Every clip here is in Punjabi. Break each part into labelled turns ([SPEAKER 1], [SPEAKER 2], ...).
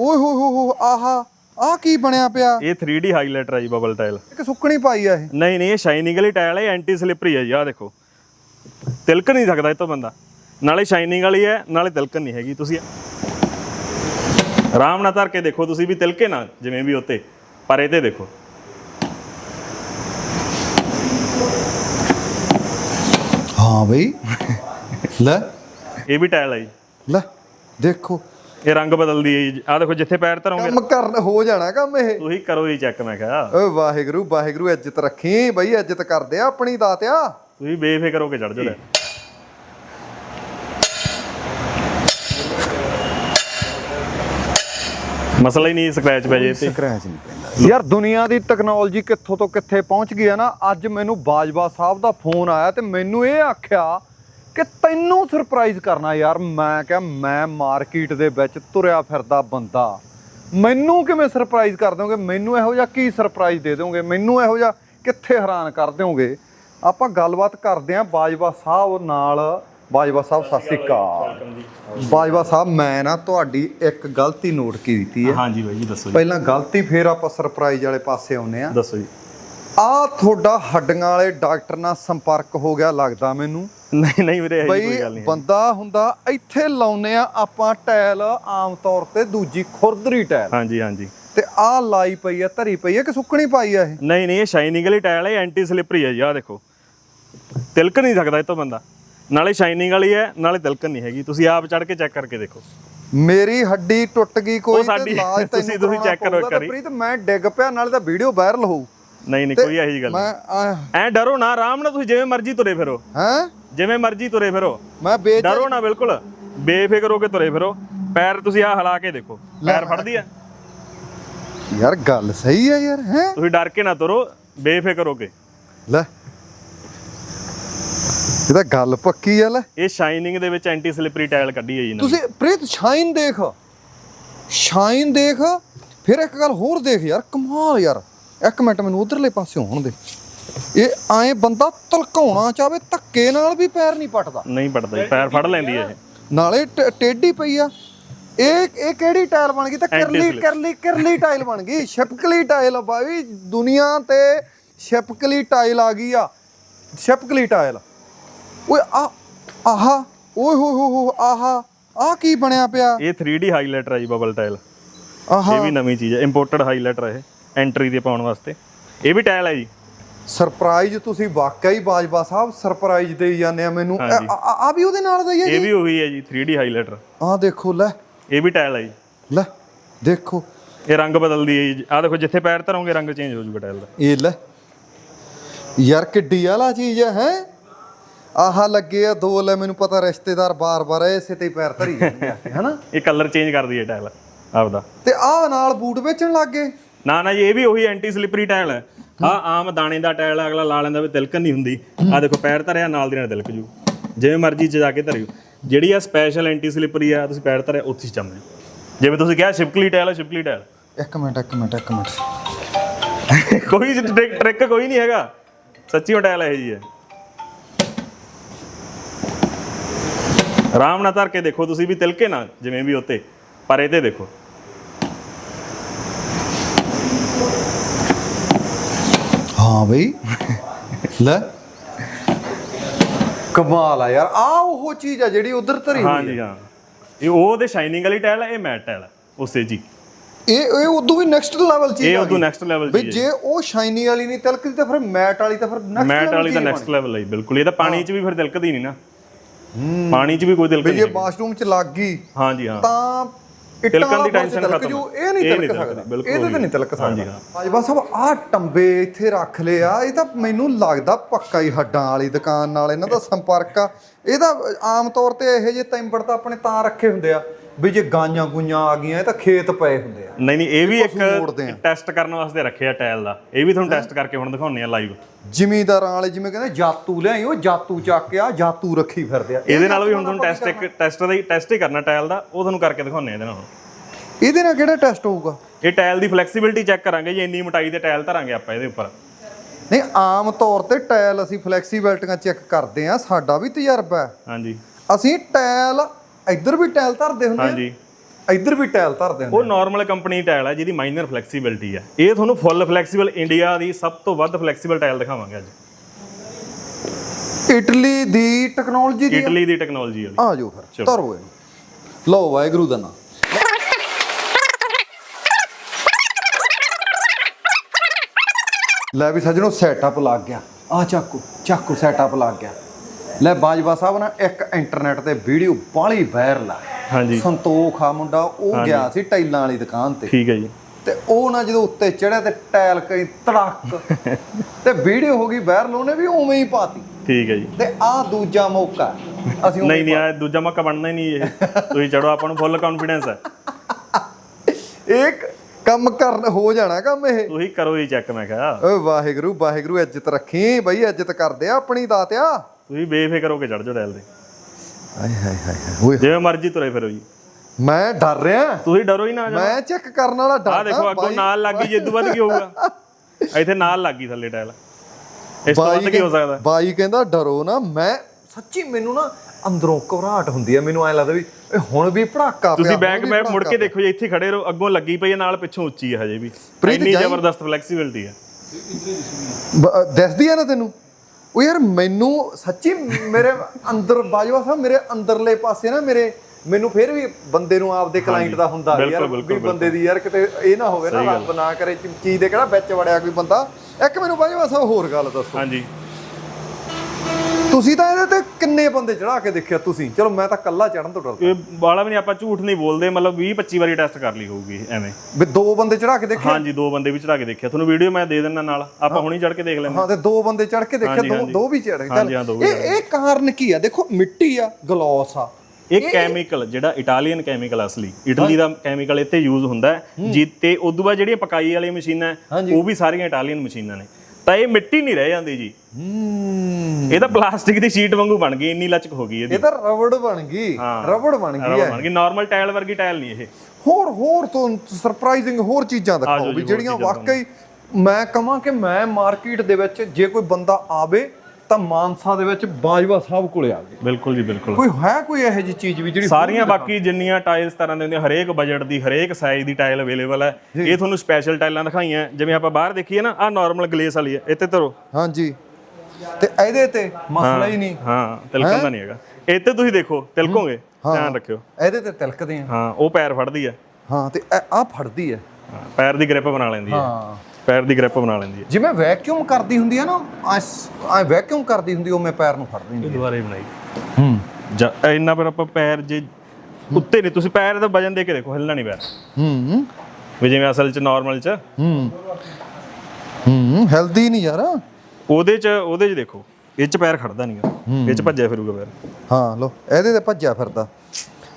[SPEAKER 1] ਓਏ ਹੋ ਹੋ ਹੋ ਆਹਾ ਆ ਕੀ ਬਣਿਆ ਪਿਆ?
[SPEAKER 2] ਇਹ 3D ਹਾਈਲਾਈਟਰ ਹੈ ਜੀ ਬਬਲ ਟਾਇਲ
[SPEAKER 1] ਇੱਕ ਸੁੱਕਣੀ ਪਾਈ ਆ ਇਹ।
[SPEAKER 2] ਨਹੀਂ ਨਹੀਂ ਇਹ ਸ਼ਾਈਨਿੰਗ ਵਾਲੀ ਟਾਇਲ ਹੈ ਐਂਟੀ ਸਲਿਪਰੀ ਹੈ ਜੀ ਆਹ ਦੇਖੋ। ਤਿਲਕ ਨਹੀਂ ਸਕਦਾ ਇਹ ਤੋਂ ਬੰਦਾ। ਨਾਲੇ ਸ਼ਾਈਨਿੰਗ ਵਾਲੀ ਹੈ ਨਾਲੇ ਤਿਲਕਣ ਨਹੀਂ ਹੈਗੀ। ਤੁਸੀਂ ਆਰਾਮ ਨਾਲ ਧਰ ਕੇ ਦੇਖੋ ਤੁਸੀਂ ਵੀ ਤਿਲਕੇ ਨਾ ਜਿਵੇਂ ਵੀ ਉੱਤੇ। ਪਰ ਇਹਦੇ ਦੇਖੋ।
[SPEAKER 1] ਹਾਂ ਬਈ। ਲੈ।
[SPEAKER 2] ਇਹ ਵੀ ਟਾਇਲ ਹੈ ਜੀ।
[SPEAKER 1] ਲੈ ਦੇਖੋ।
[SPEAKER 2] ਇਹ ਰੰਗ ਬਦਲਦੀ ਹੈ ਜੀ। ਆਹ ਦੇਖੋ ਜਿੱਥੇ ਪੈਰ ਧਰੋਗੇ।
[SPEAKER 1] ਕੰਮ ਕਰ ਹੋ ਜਾਣਾ ਕੰਮ ਇਹ।
[SPEAKER 2] ਤੁਸੀਂ ਕਰੋ ਜੀ ਚੈੱਕ ਮੈਂ ਕਿਹਾ।
[SPEAKER 1] ਓਏ ਵਾਹਿਗੁਰੂ ਵਾਹਿਗੁਰੂ ਇੱਜ਼ਤ ਰੱਖੀ। ਬਈ ਇੱਜ਼ਤ ਕਰਦੇ ਆ ਆਪਣੀ ਦਾਤਿਆ
[SPEAKER 2] ਤੁਸੀਂ ਬੇਫਿਕਰ ਹੋ ਕੇ ਚੜ ਜਾਓ ਮਸਲਾ ਹੀ ਨਹੀਂ ਸਕ੍ਰੈਚ ਪੈ ਜੇ ਤੇ
[SPEAKER 1] ਸਕ੍ਰੈਚ ਨਹੀਂ ਪੈਂਦਾ। ਯਾਰ ਦੁਨੀਆ ਦੀ ਟੈਕਨੋਲੋਜੀ ਕਿੱਥੋਂ ਤੋਂ ਕਿੱਥੇ ਪਹੁੰਚ ਗਈ ਹੈ ਨਾ? ਅੱਜ ਮੈਨੂੰ ਬਾਜਵਾ ਸਾਹਿਬ ਦਾ ਫੋਨ ਆਇਆ ਤੇ ਮੈਨੂੰ ਇਹ ਆਖਿਆ ਕਿ ਤੈਨੂੰ ਸਰਪ੍ਰਾਈਜ਼ ਕਰਨਾ ਯਾਰ ਮੈਂ ਕਿਹਾ ਮੈਂ ਮਾਰਕੀਟ ਦੇ ਵਿੱਚ ਤੁਰਿਆ ਫਿਰਦਾ ਬੰਦਾ। ਮੈਨੂੰ ਕਿਵੇਂ ਸਰਪ੍ਰਾਈਜ਼ ਕਰ ਦੋਗੇ ਮੈਨੂੰ ਇਹੋ ਜਿਹਾ ਕੀ ਸਰਪ੍ਰਾਈਜ਼ ਦੇ ਦੋਗੇ ਮੈਨੂੰ ਇਹੋ ਜਿਹਾ ਕਿੱਥੇ ਹੈਰਾਨ ਕਰ ਦਿਓਗੇ? ਆਪਾਂ ਗੱਲਬਾਤ ਕਰਦੇ ਆਂ ਬਾਜਵਾ ਸਾਹਿਬ ਨਾਲ। ਬਾਜਵਾ ਸਾਹਿਬ ਸਤਿ ਸ਼੍ਰੀ ਅਕਾਲ। ਬਾਜਵਾ ਸਾਹਿਬ ਮੈਂ ਨਾ ਤੁਹਾਡੀ ਇੱਕ ਗਲਤੀ ਨੋਟ ਕੀਤੀ ਹੈ।
[SPEAKER 2] ਹਾਂਜੀ ਬਾਈ ਜੀ ਦੱਸੋ ਜੀ।
[SPEAKER 1] ਪਹਿਲਾਂ ਗਲਤੀ ਫੇਰ ਆਪਾਂ ਸਰਪ੍ਰਾਈਜ਼ ਵਾਲੇ ਪਾਸੇ ਆਉਨੇ ਆ
[SPEAKER 2] ਦੱਸੋ ਜੀ।
[SPEAKER 1] ਆ ਤੁਹਾਡਾ ਹੱਡੀਆਂ ਵਾਲੇ ਡਾਕਟਰ ਨਾਲ ਸੰਪਰਕ ਹੋ ਗਿਆ ਲੱਗਦਾ ਮੈਨੂੰ।
[SPEAKER 2] ਨਹੀਂ ਨਹੀਂ ਵੀਰੇ ਇਹੋ ਕੋਈ ਗੱਲ ਨਹੀਂ ਹੈ।
[SPEAKER 1] ਬੰਦਾ ਹੁੰਦਾ ਇੱਥੇ ਲਾਉਨੇ ਆ ਆਪਾਂ ਟਾਇਲ ਆਮ ਤੌਰ ਤੇ ਦੂਜੀ ਖੁਰਦਰੀ ਟਾਇਲ
[SPEAKER 2] ਹਾਂਜੀ ਹਾਂਜੀ।
[SPEAKER 1] ਤੇ ਆ ਲਾਈ ਪਈ ਆ ਧਰੀ ਪਈ ਆ ਕਿ ਸੁੱਕਣੀ ਪਾਈ ਆ ਇਹ?
[SPEAKER 2] ਨਹੀਂ ਨਹੀਂ ਇਹ ਸ਼ਾਈਨਿੰਗ ਵਾਲੀ ਟਾਇਲ ਹੈ ਐਂਟੀ ਸਲਿਪਰੀ ਹੈ ਜੀ ਆਹ ਦੇਖੋ। ਤਿਲਕ ਨਹੀਂ ਸਕਦਾ ਇਹ ਤੋਂ ਬੰਦਾ। ਨਾਲੇ ਸ਼ਾਈਨਿੰਗ ਵਾਲੀ ਹੈ ਨਾਲੇ ਤਿਲਕਣ ਨਹੀਂ ਹੈਗੀ। ਤੁਸੀਂ ਆਪ ਚੜ ਕੇ ਚੈੱਕ ਕਰਕੇ ਦੇਖੋ।
[SPEAKER 1] ਮੇਰੀ ਹੱਡੀ ਟੁੱਟ ਗਈ ਕੋਈ
[SPEAKER 2] ਉਹ ਸਾਡੀ-
[SPEAKER 1] ਇਲਾਜ
[SPEAKER 2] ਤੁਸੀਂ-
[SPEAKER 1] ਤੈਨੂੰ
[SPEAKER 2] ਤੁਸੀਂ
[SPEAKER 1] ਕਰਾਉਣਾ
[SPEAKER 2] check ਕਰੋ
[SPEAKER 1] ਪਊਗਾ
[SPEAKER 2] ਇੱਕ ਵਾਰੀ।
[SPEAKER 1] ਪ੍ਰੀਤ ਮੈਂ ਡਿੱਗ ਪਿਆ ਨਾਲੇ ਤਾਂ ਵੀਡੀਓ ਵਾਇਰਲ ਹੋਊ।
[SPEAKER 2] ਨਹੀਂ ਨਹੀਂ ਕੋਈ ਇਹੋ ਗੱਲ
[SPEAKER 1] ਮੈਂ
[SPEAKER 2] ਐ ਡਰੋ ਨਾ ਆਰਾਮ ਨਾਲ ਤੁਸੀਂ ਜਿਵੇਂ ਮਰਜ਼ੀ ਤੁਰੇ ਫਿਰੋ।
[SPEAKER 1] ਹੈ?
[SPEAKER 2] ਜਿਵੇਂ ਮਰਜ਼ੀ ਤੁਰੇ ਫਿਰੋ।
[SPEAKER 1] ਮੈਂ ਬੇਚ
[SPEAKER 2] ਡਰੋ ਨਾ ਬਿਲਕੁਲ। ਬੇਫਿਕਰ ਹੋ ਕੇ ਤੁਰੇ ਫਿਰੋ। ਪੈਰ ਤੁਸੀਂ ਆ ਹਿਲਾ ਕੇ ਦੇਖੋ। ਪੈਰ ਫੜਦੀ ਆ।
[SPEAKER 1] ਯਾਰ ਗੱਲ ਸਹੀ ਹੈ ਯਾਰ ਹੈ?
[SPEAKER 2] ਤੁਸੀਂ ਡਰ ਕੇ ਨਾ ਤੁਰੋ ਬੇਫਿਕਰ ਹੋ ਕੇ।
[SPEAKER 1] ਲੈ। ਇਹ ਤਾਂ ਗੱਲ ਪੱਕੀ ਆ ਲੈ।
[SPEAKER 2] ਇਹ ਸ਼ਾਈਨਿੰਗ ਦੇ ਵਿੱਚ ਐਂਟੀ ਸਲਿਪਰੀ ਟਾਇਲ ਕੱਢੀ ਹੈ ਜੀ।
[SPEAKER 1] ਤੁਸੀਂ ਪ੍ਰੀਤ ਸ਼ਾਈਨ ਦੇਖ। ਸ਼ਾਈਨ ਦੇਖ। ਫਿਰ ਇੱਕ ਗੱਲ ਹੋਰ ਦੇਖ ਯਾਰ ਕਮਾਲ ਯਾਰ। ਇੱਕ ਮਿੰਟ ਮੈਨੂੰ ਉਧਰਲੇ ਪਾਸੇ ਹੋਣ ਦੇ। ਇਹ ਐਂ ਬੰਦਾ ਤਲਕਾਉਣਾ ਚਾਵੇ ਧੱਕੇ ਨਾਲ ਵੀ ਪੈਰ ਨਹੀਂ ਪਟਦਾ।
[SPEAKER 2] ਨਹੀਂ ਪੜਦਾ ਜੀ ਪੈਰ ਫੜ ਲੈਂਦੀ ਹੈ ਇਹ।
[SPEAKER 1] ਨਾਲੇ ਟ- ਟੇਢੀ ਪਈ ਆ। ਇਹ ਇਹ ਕਿਹੜੀ ਟਾਇਲ ਬਣ ਗਈ? ਤਾਂ ਕਰਲੀ
[SPEAKER 2] Anti-slip।
[SPEAKER 1] ਕਰਲੀ ਕਰਲੀ ਟਾਇਲ ਬਣ ਗਈ। ਛਿਪਕਲੀ ਟਾਇਲ ਆ ਬਾਈ। ਦੁਨੀਆ ਤੇ ਛਿਪਕਲੀ ਟਾਇਲ ਆ ਗਈ ਆ। ਛਿਪਕਲੀ ਟਾਇਲ। ਓਏ ਆ ਆਹਾ। ਓਏ ਹੋ ਹੋ ਹੋ ਆਹਾ। ਆ ਕੀ ਬਣਿਆ ਪਿਆ?
[SPEAKER 2] ਇਹ 3D ਹਾਈਲਾਈਟਰ ਹੈ ਜੀ ਬਬਲ ਟਾਇਲ
[SPEAKER 1] ਆਹਾ।
[SPEAKER 2] ਇਹ ਵੀ ਨਵੀਂ ਚੀਜ਼ ਹੈ ਇੰਪੋਰਟਡ ਹਾਈਲਾਈਟਰ ਹੈ ਇਹ। ਐਂਟਰੀ ਦੇ ਪਾਉਣ ਵਾਸਤੇ। ਇਹ ਵੀ ਟਾਇਲ ਹੈ ਜੀ।
[SPEAKER 1] ਸਰਪ੍ਰਾਈਜ਼ ਤੁਸੀਂ ਵਾਕਿਆ ਹੀ ਬਾਜਵਾ ਸਾਹਿਬ ਸਰਪ੍ਰਾਈਜ਼ ਦੇਈ ਜਾਂਦੇ ਆ ਮੈਨੂੰ।
[SPEAKER 2] ਹਾਂਜੀ।
[SPEAKER 1] ਆ ਆ- ਆ ਵੀ ਉਹਦੇ ਨਾਲ ਦਾ ਹੀ ਹੈ
[SPEAKER 2] ਇਹ ਵੀ ਉਹੀ ਹੈ ਜੀ 3D ਹਾਈਲਾਈਟਰ
[SPEAKER 1] ਆ ਦੇਖੋ ਲੈ।
[SPEAKER 2] ਇਹ ਵੀ ਟਾਇਲ ਹੈ ਜੀ।
[SPEAKER 1] ਲੈ ਦੇਖੋ।
[SPEAKER 2] ਇਹ ਰੰਗ ਬਦਲਦੀ ਹੈ ਜੀ। ਆਹ ਦੇਖੋ ਜਿੱਥੇ ਪੈਰ ਧਰੋਗੇ ਰੰਗ ਚੇਂਜ ਹੋ ਜਾਊਗਾ ਟਾਇਲ ਦਾ।
[SPEAKER 1] ਇਹ ਲੈ। ਯਾਰ ਕਿੱਡੀ ਵਾਲਾ ਚੀਜ਼ ਹੈ ਹੈ? ਆਹ ਲੱਗੇ ਆ ਦੋ ਲੈ ਮੈਨੂੰ ਪਤਾ ਰਿਸ਼ਤੇਦਾਰ ਬਾਰ-ਬਾਰ ਇਸੇ ਤੇ ਹੀ ਪੈਰ ਧਰੀ ਜਾਂਦੇ ਆ ਹੈਨਾ?
[SPEAKER 2] ਇਹ ਕਲਰ ਚੇਂਜ ਕਰਦੀ ਹੈ ਟਾਇਲ ਆਪਦਾ।
[SPEAKER 1] ਤੇ ਆਹ ਨਾਲ ਬੂਟ ਵੇਚਣ ਲੱਗ ਗਏ।
[SPEAKER 2] ਨਾ ਨਾ ਜੀ ਇਹ ਵੀ ਉਹੀ ਐਂਟੀ ਸਲਿਪਰੀ ਟਾਇਲ ਹੈ। ਆ ਆਮ ਦਾਣੇ ਦਾ ਟਾਇਲ ਅਗਲਾ ਲਾ ਲੈਂਦਾ ਵੀ ਤਿਲਕਣ ਨਹੀਂ ਹੁੰਦੀ। ਆ ਦੇਖੋ ਪੈਰ ਧਰਿਆ ਨਾਲ ਦੀ ਨਾਲ ਤਿਲਕ ਜੂ। ਜਿਵੇਂ ਮਰਜ਼ੀ ਚ ਜਾ ਕੇ ਧਰਿਓ। ਜਿਹੜੀ ਆ ਸਪੈਸ਼ਲ ਐਂਟੀ ਸਲਿਪਰੀ ਆ ਤੁਸੀਂ ਪੈਰ ਧਰਿਆ ਉੱਥੇ ਹੀ ਜਾਓ। ਜਿਵੇਂ ਤੁਸੀਂ ਕਿਹਾ ਸ਼ਿਪਕਲੀ ਟਾਇਲ ਹੈ ਸ਼ਿਪਕਲੀ ਟਾਇਲ
[SPEAKER 1] ਇੱਕ ਮਿੰਟ ਇੱਕ ਮਿੰਟ ਇੱਕ ਮਿੰਟ।
[SPEAKER 2] ਕੋਈ ਟ੍ਰਿਕ ਟ੍ਰਿਕ ਕੋਈ ਨਹੀਂ ਹੈਗਾ। ਸੱਚੀ ਉਹ ਟਾਇਲ ਇਹ ਜੀ ਹੈ। ਆਰਾਮ ਨਾਲ ਧਰ ਕੇ ਦੇਖੋ ਤੁਸੀਂ ਵੀ ਤਿਲਕੇ ਨਾ ਜਿਵੇਂ ਵੀ ਉੱਤੇ। ਪਰ ਇਹਦੇ ਦੇਖੋ।
[SPEAKER 1] ਹਾਂ ਬਈ। ਲੈ। ਕਮਾਲ ਆ ਯਾਰ। ਆ ਉਹ ਚੀਜ਼ ਆ ਜਿਹੜੀ ਉਧਰ ਧਰੀ ਹੋਈ
[SPEAKER 2] ਹਾਂਜੀ ਹਾਂ। ਇਹ ਉਹ ਦੇ ਸ਼ਾਈਨਿੰਗ ਵਾਲੀ ਟਾਇਲ ਹੈ ਇਹ ਮੈਟ ਟਾਇਲ ਹੈ ਉਸੇ ਜੀ।
[SPEAKER 1] ਇਹ ਇਹ ਉਦੋਂ ਵੀ ਨੈਕਸਟ ਲੈਵਲ ਚੀਜ਼
[SPEAKER 2] ਇਹ
[SPEAKER 1] ਆ
[SPEAKER 2] ਉਦੋਂ। ਨੈਕਸਟ ਲੈਵਲ
[SPEAKER 1] ਬਈ
[SPEAKER 2] ਜੀ
[SPEAKER 1] ਜੇ। ਉਹ ਸ਼ਾਈਨੀ ਵਾਲੀ ਨਹੀਂ ਤਿਲਕਦੀ ਤਾਂ ਫਿਰ ਮੈਟ ਵਾਲੀ ਤਾਂ ਫਿਰ ਨੈਕਸਟ
[SPEAKER 2] ਮੈਟ ਵਾਲੀ ਤਾਂ ਨੈਕਸਟ ਲੈਵਲ ਹੈ ਬਿਲਕੁਲ। ਇਹ ਤਾਂ ਪਾਣੀ 'ਚ ਵੀ ਫਿਰ ਤਿਲਕਦੀ ਨਹੀਂ ਨਾ। ਪਾਣੀ 'ਚ ਵੀ ਕੋਈ ਤਿਲਕ
[SPEAKER 1] ਬਈ
[SPEAKER 2] ਨਹੀਂ
[SPEAKER 1] ਜੇ ਬਾਥਰੂਮ ਚ ਲੱਗ ਗਈ
[SPEAKER 2] ਹਾਂਜੀ ਹਾਂ।
[SPEAKER 1] ਤਾਂ
[SPEAKER 2] ਤਿਲਕਣ ਦੀ
[SPEAKER 1] ਤਿਲਕ
[SPEAKER 2] ਖਤਮ।
[SPEAKER 1] ਜੂ ਇਹ ਨਹੀਂ ਤਿਲਕ ਸਕਦਾ ਇਹਦੇ ਤੇ। ਨਹੀਂ ਤਿਲਕ ਸਕਦਾ। ਬਾਜਵਾ ਸਾਹਿਬ ਆ ਟੰਬੇ ਇੱਥੇ ਰੱਖ ਲਏ ਆ ਇਹ ਤਾਂ ਮੈਨੂੰ ਲੱਗਦਾ ਪੱਕਾ ਹੀ ਹੱਡਾਂ ਵਾਲੀ ਦੁਕਾਨ ਨਾਲ ਇਹਨਾਂ ਦਾ ਸੰਪਰਕ ਆ ਇਹਦਾ ਆਮ ਤੌਰ ਤੇ ਇਹੋ ਜਿਹੇ ਤੈਂਬੜ ਤਾਂ ਆਪਣੇ ਤਾਂ ਰੱਖੇ ਹੁੰਦੇ ਆ ਵੀ ਜੇ ਗਾਈਆਂ ਗੁਈਆਂ ਆ ਗਈਆਂ ਇਹ ਤਾਂ ਖੇਤ ਪਏ ਹੁੰਦੇ ਆ।
[SPEAKER 2] ਨਹੀਂ ਨਹੀਂ ਇਹ ਵੀ ਇੱਕ। ਟੈਸਟ ਕਰਨ ਵਾਸਤੇ ਰੱਖਿਆ ਟਾਇਲ ਦਾ। ਇਹ ਵੀ ਤੁਹਾਨੂੰ ਟੈਸਟ ਕਰਕੇ ਹੁਣ ਦਿਖਾਉਂਦੇ ਆ ਲਾਈਵ
[SPEAKER 1] ਜ਼ਿਮੀਂਦਾਰਾਂ ਵਾਲੇ ਜਿਵੇਂ ਕਹਿੰਦੇ ਜਾਤੂ ਲਿਆਈ ਉਹ ਜਾਤੂ ਚੱਕ ਕੇ ਆ ਜਾਤੂ ਰੱਖੀ ਫਿਰਦੇ ਆ।
[SPEAKER 2] ਇਹਦੇ ਨਾਲ ਵੀ ਹੁਣ ਤੁਹਾਨੂੰ ਟੈਸਟ ਇੱਕ ਟੈਸਟ ਦਾ ਹੀ ਟੈਸਟ ਹੀ ਕਰਨਾ ਟਾਇਲ ਦਾ ਉਹ ਤੁਹਾਨੂੰ ਕਰਕੇ ਦਿਖਾਉਂਦੇ ਆ ਇਹਦੇ ਨਾਲ
[SPEAKER 1] ਇਹਦੇ ਨਾਲ ਕਿਹੜਾ ਟੈਸਟ ਹੋਊਗਾ?
[SPEAKER 2] ਇਹ ਟਾਇਲ ਦੀ ਫਲੈਕਸੀਬਿਲਿਟੀ ਚੈੱਕ ਕਰਾਂਗੇ ਜੀ ਇੰਨੀ ਮੋਟਾਈ ਦੇ ਟਾਇਲ ਧਰਾਂਗੇ ਆਪਾਂ ਇਹਦੇ ਉੱਪਰ।
[SPEAKER 1] ਨਹੀਂ ਆਮ ਤੌਰ ਤੇ ਟਾਇਲ ਅਸੀਂ ਫਲੈਕਸੀਬਿਲਟੀਆਂ ਚੈੱਕ ਕਰਦੇ ਆ ਸਾਡਾ ਵੀ ਤਜਰਬਾ ਹੈ।
[SPEAKER 2] ਹਾਂਜੀ।
[SPEAKER 1] ਅਸੀਂ ਟਾਇਲ ਇੱਧਰ ਵੀ ਟਾਇਲ ਧਰਦੇ ਹੁੰਦੇ
[SPEAKER 2] ਹਾਂਜੀ।
[SPEAKER 1] ਇੱਧਰ ਵੀ ਟਾਇਲ ਧਰਦੇ ਹੁੰਦੇ
[SPEAKER 2] ਉਹ ਨਾਰਮਲ ਕੰਪਨੀ ਟਾਇਲ ਹੈ ਜਿਹਦੀ ਮਾਈਨਰ ਫਲੈਕਸੀਬਿਲਟੀ ਹੈ ਇਹ ਤੁਹਾਨੂੰ ਫੁੱਲ ਫਲੈਕਸੀਬਲ ਇੰਡੀਆ ਦੀ ਸਭ ਤੋਂ ਵੱਧ ਫਲੈਕਸੀਬਲ ਟਾਇਲ ਦਿਖਾਵਾਂਗੇ ਅੱਜ।
[SPEAKER 1] ਇਟਲੀ ਦੀ ਟੈਕਨੋਲੋਜੀ ਦੀ
[SPEAKER 2] ਇਟਲੀ ਦੀ ਟੈਕਨੋਲੋਜੀ ਵਾਲੀ
[SPEAKER 1] ਆ ਜਾਓ ਫਿਰ ਧਰੋ ਇਹਨੂੰ। ਲਓ ਵਾਹਿਗੁਰੂ ਦਾ ਨਾਮ। ਲੈ ਵੀ ਸੱਜਣੋ ਸੈਟਅਪ ਲੱਗ ਗਿਆ। ਆ ਚਾਕੂ ਚਾਕੂ ਸੈਟਅਪ ਲੱਗ ਗਿਆ। ਲੈ ਬਾਜਵਾ ਸਾਹਿਬ ਨਾ ਇੱਕ ਇੰਟਰਨੈਟ ਤੇ ਵੀਡੀਓ ਬਾਹਲੀ ਵਾਇਰਲ ਆ।
[SPEAKER 2] ਹਾਂਜੀ।
[SPEAKER 1] ਸੰਤੋਖ ਆ ਮੁੰਡਾ ਉਹ ਗਿਆ ਸੀ ਟਾਈਲਾਂ ਵਾਲੀ ਦੁਕਾਨ ਤੇ।
[SPEAKER 2] ਠੀਕ ਹੈ ਜੀ।
[SPEAKER 1] ਤੇ ਉਹ ਨਾ ਜਦੋਂ ਉੱਤੇ ਚੜਿਆ ਤੇ ਟਾਇਲ ਕਈ ਤੜਕ ਤੇ ਵੀਡੀਓ ਹੋ ਗਈ ਵਾਇਰਲ ਉਹਨੇ ਵੀ ਉਵੇਂ ਹੀ ਪਾਤੀ।
[SPEAKER 2] ਠੀਕ ਹੈ ਜੀ।
[SPEAKER 1] ਤੇ ਆ ਦੂਜਾ ਮੌਕਾ ਅਸੀਂ
[SPEAKER 2] ਨਹੀਂ ਨਹੀਂ ਆ ਦੂਜਾ ਮੌਕਾ ਬਣਨਾ ਹੀ ਨਹੀਂ ਇਹ। ਤੁਸੀਂ ਚੜੋ ਆਪਾਂ ਨੂੰ ਫੁੱਲ ਕੌਨਫੀਡੈਂਸ ਹੈ।
[SPEAKER 1] ਇੱਕ ਕੰਮ ਕਰ ਹੋ ਜਾਣਾ ਕੰਮ ਇਹ।
[SPEAKER 2] ਤੁਸੀਂ ਕਰੋ ਹੀ ਚੈੱਕ ਮੈਂ ਕਿਹਾ।
[SPEAKER 1] ਓਏ ਵਾਹਿਗੁਰੂ ਵਾਹਿਗੁਰੂ ਇੱਜ਼ਤ ਰੱਖੀ। ਬਈ ਇੱਜ਼ਤ ਕਰਦੇ ਆ ਆਪਣੀ ਦਾਤਿਆ
[SPEAKER 2] ਤੁਸੀਂ ਬੇਫਿਕਰ ਹੋ ਕੇ ਚੜ ਜਾਓ ਟਾਇਲ ਤੇ।
[SPEAKER 1] ਹਾਏ ਹਾਏ ਹਾਏ ਓਏ।
[SPEAKER 2] ਜਿਵੇਂ ਮਰਜ਼ੀ ਤੁਰੇ ਫਿਰੋ ਜੀ।
[SPEAKER 1] ਮੈਂ ਡਰ ਰਿਹਾ।
[SPEAKER 2] ਤੁਸੀਂ ਡਰੋ ਹੀ ਨਾ
[SPEAKER 1] ਮੈਂ ਚੈੱਕ ਕਰਨ ਵਾਲਾ ਡਰ
[SPEAKER 2] ਆ ਦੇਖੋ ਅੱਗੋਂ ਨਾਲ ਲੱਗੀ ਜੇ ਇਦੋਂ ਵੱਧ ਕੀ ਹੋਊਗਾ। ਇੱਥੇ ਨਾਲ ਲੱਗੀ ਥੱਲੇ ਟਾਇਲ। ਇਸ ਤੋਂ ਵੱਧ ਕੀ ਹੋ ਸਕਦਾ?
[SPEAKER 1] ਬਾਈ ਕਹਿੰਦਾ ਡਰੋ ਨਾ ਮੈਂ ਸੱਚੀ ਮੈਨੂੰ ਨਾ ਅੰਦਰੋਂ ਘਬਰਾਹਟ ਹੁੰਦੀ ਹੈ ਮੈਨੂੰ ਐ ਲੱਗਦਾ ਵੀ ਇਹ ਹੁਣ ਵੀ ਭੜਾਕਾ ਪਿਆ
[SPEAKER 2] ਤੁਸੀਂ ਬੈਕ ਮੈਂ ਮੁੜ ਕੇ ਦੇਖੋ ਜੀ ਇੱਥੇ ਖੜੇ ਰਹੋ ਅੱਗੋਂ ਲੱਗੀ ਪਈ ਹੈ ਨਾਲ ਪਿੱਛੋਂ ਉੱਚੀ ਹੈ ਹਜੇ ਵੀ।
[SPEAKER 1] ਪ੍ਰੀਤ
[SPEAKER 2] ਇੰਨੀ
[SPEAKER 1] ਜਾਈ।
[SPEAKER 2] ਜ਼ਬਰਦਸਤ ਫਲੈਕਸੀਬਿਲਟੀ ਹੈ
[SPEAKER 1] ਬ- ਦਿਸਦੀ ਆ ਨਾ ਤੈਨੂੰ? ਉਹ ਯਾਰ ਮੈਨੂੰ ਸੱਚੀ ਮੇਰੇ ਅੰਦਰ ਬਾਜਵਾ ਸਾਹਿਬ ਮੇਰੇ ਅੰਦਰਲੇ ਪਾਸੇ ਨਾ ਮੇਰੇ ਮੈਨੂੰ ਫਿਰ ਵੀ ਬੰਦੇ ਨੂੰ ਆਪਦੇ ਕਲਾਇੰਟ ਦਾ ਹੁੰਦਾ ਯਾਰ ਵੀ ਬੰਦੇ ਦੀ ਯਾਰ ਕਿਤੇ ਇਹ ਨਾ ਹੋਵੇ ਨਾ ਰੱਬ ਨਾ ਕਰੇ ਚੀਜ਼ ਦੇ ਕਿਹੜਾ ਵਿੱਚ ਵੜਿਆ ਕੋਈ ਬੰਦਾ। ਇੱਕ ਮੈਨੂੰ ਬਾਜਵਾ ਸਾਹਿਬ ਹੋਰ ਗੱਲ ਦੱਸੋ।
[SPEAKER 2] ਹਾਂਜੀ।
[SPEAKER 1] ਤੁਸੀਂ ਤਾਂ ਇਹਦੇ ਤੇ ਕਿੰਨੇ ਬੰਦੇ ਚੜਾ ਕੇ ਦੇਖਿਆ ਤੁਸੀਂ? ਚਲੋ ਮੈਂ ਤਾਂ ਕੱਲਾ ਚੜਨ ਤੋਂ ਡਰਦਾ।
[SPEAKER 2] ਇਹ ਵਾਲਾ ਵੀ ਨਹੀਂ ਆਪਾਂ ਝੂਠ ਨਹੀਂ ਬੋਲਦੇ ਮਤਲਬ 20 25 ਵਾਰੀ ਟੈਸਟ ਕਰ ਲਈ ਹੋਊਗੀ ਐਵੇਂ।
[SPEAKER 1] ਵੀ ਦੋ ਬੰਦੇ ਚੜਾ ਕੇ ਦੇਖਿਆ?
[SPEAKER 2] ਹਾਂਜੀ ਦੋ ਬੰਦੇ ਵੀ ਚੜਾ ਕੇ ਦੇਖਿਆ। ਤੁਹਾਨੂੰ ਵੀਡੀਓ ਮੈਂ ਦੇ ਦਿੰਦਾ ਨਾਲ। ਆਪਾਂ ਹੁਣੀ ਚੜ ਕੇ ਦੇਖ ਲੈਂਦੇ।
[SPEAKER 1] ਹਾਂ ਤੇ ਦੋ ਬੰਦੇ ਚੜ ਕੇ ਦੇਖਿਆ
[SPEAKER 2] ਹਾਂਜੀ,
[SPEAKER 1] ਦੋ। ਦੋ ਵੀ ਚੜ
[SPEAKER 2] ਵੀ
[SPEAKER 1] ਇਹ ਇਹ ਕਾਰਨ ਕੀ ਆ? ਦੇਖੋ ਮਿੱਟੀ ਆ ਗਲੋਸ ਆ।
[SPEAKER 2] ਇਹ ਕੈਮੀਕਲ ਜਿਹੜਾ ਇਟਾਲੀਅਨ ਕੈਮੀਕਲ ਅਸਲੀ। ਇਟਲੀ ਦਾ ਕੈਮੀਕਲ ਇੱਥੇ ਯੂਜ਼ ਹੁੰਦਾ ਹੈ। ਜਿੱਤੇ ਉਦੋਂ ਬਾਅਦ ਜਿਹੜੀਆਂ ਪਕਾਈ ਵਾਲੀਆਂ ਮਸ਼ੀਨਾਂ ਉਹ ਵੀ ਸਾਰੀਆਂ ਇਟਾਲੀਅਨ ਮਸ਼ੀਨਾਂ ਨੇ। ਤਾਂ ਇਹ ਮਿੱਟੀ ਨਹੀਂ ਰਹਿ ਜਾਂਦੀ ਜੀ।
[SPEAKER 1] ਹੂੰ।
[SPEAKER 2] ਇਹ ਤਾਂ ਪਲਾਸਟਿਕ ਦੀ ਸ਼ੀਟ ਵਾਂਗੂ ਬਣ ਗਈ ਇੰਨੀ ਲਚਕ ਹੋ ਗਈ ਇਹਦੀ।
[SPEAKER 1] ਇਹ ਤਾਂ ਰਬੜ ਬਣ ਗਈ
[SPEAKER 2] ਹਾਂ।
[SPEAKER 1] ਰਬੜ ਬਣ ਗਈ
[SPEAKER 2] ਰਬੜ ਬਣ ਗਈ ਨਾਰਮਲ ਟਾਇਲ ਵਰਗੀ ਟਾਇਲ ਨਹੀਂ ਇਹ।
[SPEAKER 1] ਹੋਰ ਹੋਰ ਤੋਂ ਸਰਪ੍ਰਾਈਜ਼ਿੰਗ ਹੋਰ ਚੀਜ਼ਾਂ ਦਿਖਾਓ ਵੀ ਜਿਹੜੀਆਂ ਵਾਕਈ ਮੈਂ ਕਹਾਂ ਕਿ ਮੈਂ ਮਾਰਕੀਟ ਦੇ ਵਿੱਚ ਜੇ ਕੋਈ ਬੰਦਾ ਆਵੇ ਤਾਂ ਮਾਨਸਾ ਦੇ ਵਿੱਚ ਬਾਜਵਾ ਸਾਹਿਬ ਕੋਲੇ ਆਵੇ
[SPEAKER 2] ਬਿਲਕੁਲ ਜੀ ਬਿਲਕੁਲ।
[SPEAKER 1] ਕੋਈ ਹੈ ਕੋਈ ਇਹੋ ਜਿਹੀ ਚੀਜ਼ ਵੀ ਜਿਹੜੀ
[SPEAKER 2] ਸਾਰੀਆਂ ਬਾਕੀ ਜਿੰਨੀਆਂ ਟਾਈਲਸ ਤਰ੍ਹਾਂ ਦੇ ਹੁੰਦੀਆਂ ਹਰੇਕ ਬਜਟ ਦੀ ਹਰੇਕ ਸਾਈਜ਼ ਦੀ ਟਾਈਲ ਅਵੇਲੇਬਲ ਹੈ। ਇਹ ਤੁਹਾਨੂੰ ਸਪੈਸ਼ਲ ਟਾਈਲਾਂ ਦਿਖਾਈਆਂ। ਜਿਵੇਂ ਆਪਾਂ ਬਾਹਰ ਦੇਖੀਏ ਨਾ ਆਹ ਨਾਰਮਲ ਗਲੇਸ ਵਾਲੀ ਹੈ। ਇੱਥੇ ਧਰੋ।
[SPEAKER 1] ਹਾਂਜੀ। ਤੇ ਇਹਦੇ ਤੇ ਮਸਲਾ ਹੀ ਨਹੀਂ।
[SPEAKER 2] ਹਾਂ ਤਿਲਕਣ ਦਾ ਨਹੀਂ ਹੈਗਾ। ਇੱਥੇ ਤੁਸੀਂ ਦੇਖੋ ਤਿਲਕੋਗੇ ਧਿਆਨ ਰੱਖਿਓ।
[SPEAKER 1] ਇਹਦੇ ਤੇ ਤਿਲਕਦੇ ਆ।
[SPEAKER 2] ਹਾਂ ਉਹ ਪੈਰ ਫੜਦੀ ਹੈ।
[SPEAKER 1] ਹਾਂ ਤੇ ਆ ਫੜਦੀ ਹਾਂ,
[SPEAKER 2] ਪੈਰ ਦੀ ਗ੍ਰਿਪ ਬਣਾ ਲੈਂਦੀ ਹੈ।
[SPEAKER 1] ਹਾਂ।
[SPEAKER 2] ਪੈਰ ਦੀ ਗ੍ਰਿਪ ਬਣਾ ਲੈਂਦੀ ਹੈ।
[SPEAKER 1] ਜਿਵੇਂ ਵੈਕਿਊਮ ਕਰਦੀ ਹੁੰਦੀ ਆ ਨਾ ਆ ਵੈਕਿਊਮ ਕਰਦੀ ਹੁੰਦੀ ਉਹ ਮੈਂ ਪੈਰ ਨੂੰ ਫੜਦੀ ਹੁੰਦੀ
[SPEAKER 2] ਇਹ ਦੁਬਾਰੇ ਬਣਾਈ।
[SPEAKER 1] ਹੂੰ।
[SPEAKER 2] ਜਾਂ ਇੰਨਾ ਪਰ ਆਪਾਂ ਪੈਰ ਜੇ ਉੱਤੇ ਨਹੀਂ ਤੁਸੀਂ ਪੈਰ ਦਾ ਵਜਨ ਦੇ ਕੇ ਦੇਖੋ ਹਿੱਲਣਾ ਨਹੀਂ ਪੈਰ।
[SPEAKER 1] ਹੂੰ।
[SPEAKER 2] ਵੀ ਜਿਵੇਂ ਅਸਲ 'ਚ ਨਾਰਮਲ 'ਚ।
[SPEAKER 1] ਹੂੰ। ਹੂੰ ਹੈਲਦੀ ਨਹੀਂ ਯਾਰ।
[SPEAKER 2] ਉਹਦੇ 'ਚ ਉਹਦੇ 'ਚ ਦੇਖੋ ਇਹ 'ਚ ਪੈਰ ਖੜਦਾ ਨਹੀਂਗਾ ਇਹ 'ਚ ਭੱਜਿਆ ਫਿਰੂਗਾ ਪੈਰ।
[SPEAKER 1] ਹਾਂ ਲੋ ਇਹਦੇ ਤੇ ਭੱਜਿਆ ਫਿਰਦਾ।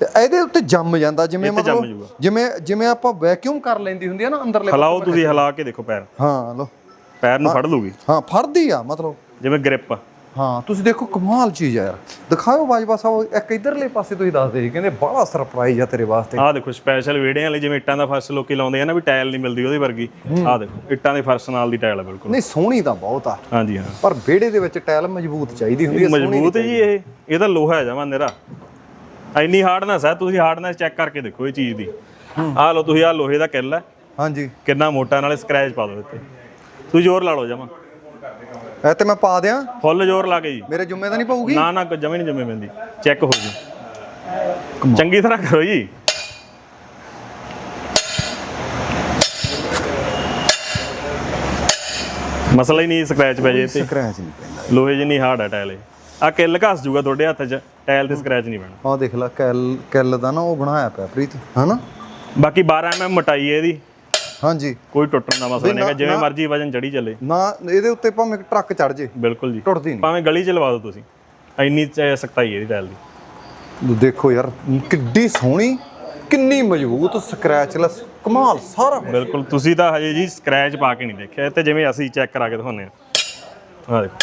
[SPEAKER 1] ਤੇ ਇਹਦੇ ਉੱਤੇ ਜੰਮ ਜਾਂਦਾ ਜਿਵੇਂ ਮਤਲਬ। ਜਿਵੇਂ ਜਿਵੇਂ ਆਪਾਂ ਵੈਕਿਊਮ ਕਰ ਲੈਂਦੀ ਹੁੰਦੀ ਆ ਨਾ ਅੰਦਰਲੇ
[SPEAKER 2] ਹਲਾਓ ਤੁਸੀਂ ਹਿਲਾ ਕੇ ਦੇਖੋ ਪੈਰ।
[SPEAKER 1] ਹਾਂ ਲੋ
[SPEAKER 2] ਪੈਰ ਨੂੰ ਫੜ ਲੂਗੀ।
[SPEAKER 1] ਹਾਂ ਫੜਦੀ ਆ ਮਤਲਬ।
[SPEAKER 2] ਜਿਵੇਂ ਗ੍ਰਿਪ।
[SPEAKER 1] ਹਾਂ ਤੁਸੀਂ ਦੇਖੋ ਕਮਾਲ ਚੀਜ਼ ਆ ਯਾਰ। ਦਿਖਾਓ ਬਾਜਵਾ ਸਾਹਿਬ ਇੱਕ ਇਧਰਲੇ ਪਾਸੇ ਤੁਸੀਂ ਦੱਸਦੇ ਸੀ ਕਹਿੰਦੇ ਬੜਾ ਸਰਪ੍ਰਾਈਜ਼ ਆ ਤੇਰੇ ਵਾਸਤੇ।
[SPEAKER 2] ਆਹ ਦੇਖੋ ਸਪੈਸ਼ਲ ਵੇੜਿਆਂ ਵਾਲੀ ਜਿਵੇਂ ਇੱਟਾਂ ਦਾ ਫਰਸ਼ ਲੋਕੀ ਲਾਉਂਦੇ ਆ ਨਾ ਵੀ ਟਾਇਲ ਨਹੀਂ ਮਿਲਦੀ ਉਹਦੀ ਵਰਗੀ। ਆਹ ਦੇਖੋ ਇੱਟਾਂ ਦੇ ਫਰਸ਼ ਨਾਲ ਦੀ ਟਾਇਲ ਹੈ ਬਿਲਕੁਲ।
[SPEAKER 1] ਨਹੀਂ ਸੋਹਣੀ ਤਾਂ ਬਹੁਤ ਆ।
[SPEAKER 2] ਹਾਂਜੀ ਹਾਂ।
[SPEAKER 1] ਪਰ ਵਿਹੜੇ ਦੇ ਵਿੱਚ ਟਾਇਲ ਮਜ਼ਬੂਤ ਚਾਹੀਦੀ ਹੁੰਦੀ ਹੈ ਸੋਹਣੀ
[SPEAKER 2] ਮਜ਼ਬੂਤ ਹੈ ਜੀ ਇਹ। ਇਹ ਤਾਂ ਲੋਹਾ ਹੈ ਜਮਾ ਨਿਰਾ ਇੰਨੀ ਹਾਰਡਨੈਸ ਹੈ ਤੁਸੀਂ ਹਾਰਡਨੈਸ ਚੈੱਕ ਕਰਕੇ ਦੇਖੋ ਇਹ ਚੀਜ਼ ਦੀ। ਆਹ ਲਓ ਤੁਸੀਂ ਆਹ ਲੋਹੇ ਦਾ ਕਿੱਲ ਹੈ।
[SPEAKER 1] ਹਾਂਜੀ।
[SPEAKER 2] ਕਿੰਨਾ ਮੋਟਾ ਨਾਲੇ ਸਕ੍ਰੈਚ ਪਾ ਦਿਓ ਇੱਥੇ। ਤੁਸੀਂ ਜ਼ੋਰ ਲਾ ਲਓ ਜਮਾ।
[SPEAKER 1] ਇਹ ਤੇ ਮੈਂ ਪਾ ਦਿਆਂ।
[SPEAKER 2] ਫੁੱਲ ਜ਼ੋਰ ਲਾ ਕੇ ਜੀ।
[SPEAKER 1] ਮੇਰੇ ਜੁੰਮੇ ਤਾਂ ਨਹੀਂ ਪਊਗੀ?
[SPEAKER 2] ਨਾ ਨਾ ਜਮੇ ਨਹੀਂ ਜਮੇ ਪੈਂਦੀ। ਚੈੱਕ ਹੋ ਜੀ। ਚੰਗੀ ਤਰ੍ਹਾਂ ਕਰੋ ਜੀ। ਮਸਲਾ ਹੀ ਨਹੀਂ ਸਕ੍ਰੈਚ ਪੈ ਜੇ ਤੇ
[SPEAKER 1] ਸਕ੍ਰੈਚ ਨਹੀਂ ਪੈਂਦਾ।
[SPEAKER 2] ਲੋਹੇ ਜਿੰਨੀ ਹਾਰਡ ਹੈ ਟਾਇਲ ਇਹ। ਆ ਕਿੱਲ ਘਸ ਜੂਗਾ ਤੁਹਾਡੇ ਹੱਥ 'ਚ ਟਾਇਲ ਤੇ ਸਕ੍ਰੈਚ ਨਹੀਂ ਪੈਣਾ।
[SPEAKER 1] ਆਹ ਦੇਖ ਲੈ ਕੈਲ ਕੈਲ ਦਾ ਨਾ ਉਹ ਬਣਾਇਆ ਪਿਆ ਪ੍ਰੀਤ ਹਨਾ?
[SPEAKER 2] ਬਾਕੀ 12 mm ਮੋਟਾਈ ਹੈ ਇਹਦੀ।
[SPEAKER 1] ਹਾਂਜੀ।
[SPEAKER 2] ਕੋਈ ਟੁੱਟਣ ਦਾ ਮਸਲਾ ਨਹੀਂ ਹੈਗਾ ਜਿਵੇਂ ਮਰਜ਼ੀ ਵਜਨ ਚੜੀ ਚੱਲੇ।
[SPEAKER 1] ਨਾ ਇਹਦੇ ਉੱਤੇ ਭਾਵੇਂ ਟਰੱਕ ਚੜ ਜੇ।
[SPEAKER 2] ਬਿਲਕੁਲ ਜੀ।
[SPEAKER 1] ਟੁੱਟਦੀ ਨਹੀਂ।
[SPEAKER 2] ਭਾਵੇਂ ਗਲੀ 'ਚ ਲਵਾ ਦਿਓ ਤੁਸੀਂ। ਇੰਨੀ ਚ- ਸਖਤਾਈ ਹੈ ਇਹਦੀ ਟਾਇਲ ਦੀ।
[SPEAKER 1] ਦੇਖੋ ਯਾਰ ਕਿੱਡੀ ਸੋਹਣੀ ਕਿੰਨੀ ਮਜ਼ਬੂਤ ਸਕ੍ਰੈਚਲੈਸ ਕਮਾਲ ਸਾਰਾ ਕੁਛ।
[SPEAKER 2] ਬਿਲਕੁਲ ਤੁਸੀਂ ਤਾਂ ਹਜੇ ਜੀ ਸਕ੍ਰੈਚ ਪਾ ਕੇ ਨਹੀਂ ਦੇਖਿਆ। ਤੇ ਜਿਵੇਂ ਅਸੀਂ ਚੈੱਕ ਕਰਾ ਕੇ ਦਿਖਾਉਂਦੇ ਆ ਆ ਦੇਖੋ।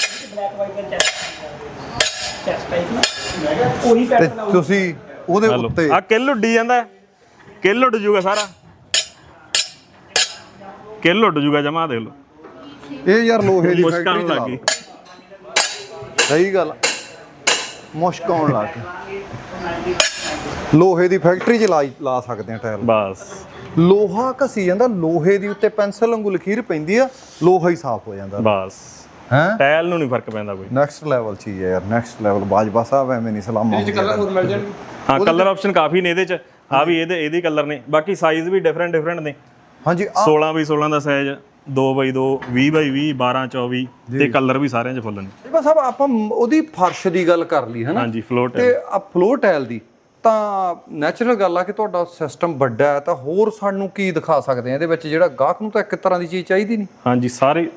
[SPEAKER 1] ਤੇ ਤੁਸੀਂ ਉਹਦੇ ਉੱਤੇ
[SPEAKER 2] ਆ ਕਿੱਲ ਉੱਡੀ ਜਾਂਦਾ ਕਿੱਲ ਉੱਡ ਜੂਗਾ ਸਾਰਾ। ਕਿੱਲ ਉੱਡ ਜੂਗਾ ਜਮਾ ਦੇਖ ਲਓ।
[SPEAKER 1] ਇਹ ਯਾਰ ਲੋਹੇ ਦੀ
[SPEAKER 2] ਮੁਸ਼ਕਾਂ
[SPEAKER 1] ਫੈਕਟਰੀ
[SPEAKER 2] ਲੱਗ ਗਈ।
[SPEAKER 1] ਸਹੀ ਗੱਲ ਮੁਸ਼ਕ ਆਉਣ ਲੱਗ ਗਈ। ਲੋਹੇ ਦੀ ਫੈਕਟਰੀ 'ਚ ਲਾ ਲਾ ਸਕਦੇ ਆ ਟਾਇਲ।
[SPEAKER 2] ਬਸ।
[SPEAKER 1] ਲੋਹਾ ਘਸੀ ਜਾਂਦਾ। ਲੋਹੇ ਦੀ ਉੱਤੇ ਪੈਨਸਲ ਵਾਂਗੂ ਲਕੀਰ ਪੈਂਦੀ ਆ। ਲੋਹਾ ਹੀ ਸਾਫ਼ ਹੋ ਜਾਂਦਾ।
[SPEAKER 2] ਬਸ।
[SPEAKER 1] ਹੈ?
[SPEAKER 2] ਟਾਇਲ ਨੂੰ ਨਹੀਂ ਫ਼ਰਕ ਪੈਂਦਾ ਕੋਈ।
[SPEAKER 1] ਨੈਕਸਟ ਲੈਵਲ ਚੀਜ਼ ਹੈ ਯਾਰ ਨੈਕਸਟ ਲੈਵਲ ਬਾਜਵਾ ਸਾਹਿਬ ਐਵੇਂ ਨਹੀਂ ਸਲਾਮ
[SPEAKER 2] ਹਾਂ ਕਲਰ ਆਪਸ਼ਨ ਕਾਫੀ ਨੇ ਇਹਦੇ ਚ। ਆ ਵੀ ਇਹਦੇ ਇਹਦੀ ਕਲਰ ਨੇ। ਬਾਕੀ ਸਾਈਜ਼ ਵੀ ਡਿਫਰੈਂਟ ਡਿਫਰੈਂਟ ਨੇ।
[SPEAKER 1] ਹਾਂਜੀ
[SPEAKER 2] 16 ਬਾਈ 16 ਦਾ ਸਾਈਜ਼ 2 ਬਾਈ 2 20 ਬਾਈ 20 12 24 ਤੇ ਕਲਰ ਵੀ ਸਾਰਿਆਂ ਚ ਫੁੱਲ ਨੇ।
[SPEAKER 1] ਬਸ ਸਾਹਿਬ ਆਪਾਂ ਉਹਦੀ ਫਰਸ਼ ਦੀ ਗੱਲ ਕਰ ਲਈ ਹੈ ਨਾ
[SPEAKER 2] ਹਾਂਜੀ ਫਲੋਟ
[SPEAKER 1] ਤੇ ਆ ਫਲੋਰ ਟਾਇਲ ਦੀ ਤਾਂ ਨੈਚੁਰਲ ਗੱਲ ਆ ਕਿ ਤੁਹਾਡਾ ਸਿਸਟਮ ਵੱਡਾ ਹੈ ਤਾਂ ਹੋਰ ਸਾਨੂੰ ਕੀ ਦਿਖਾ ਸਕਦੇ ਆ? ਇਹਦੇ ਵਿੱਚ ਜਿਹੜਾ ਗਾਹਕ ਨੂੰ ਤਾਂ ਇੱਕ ਤਰ੍ਹਾਂ ਦੀ ਚੀਜ਼ ਚਾਹੀਦੀ ਨਹੀਂ
[SPEAKER 2] ਹਾਂਜੀ ਸਾਰੇ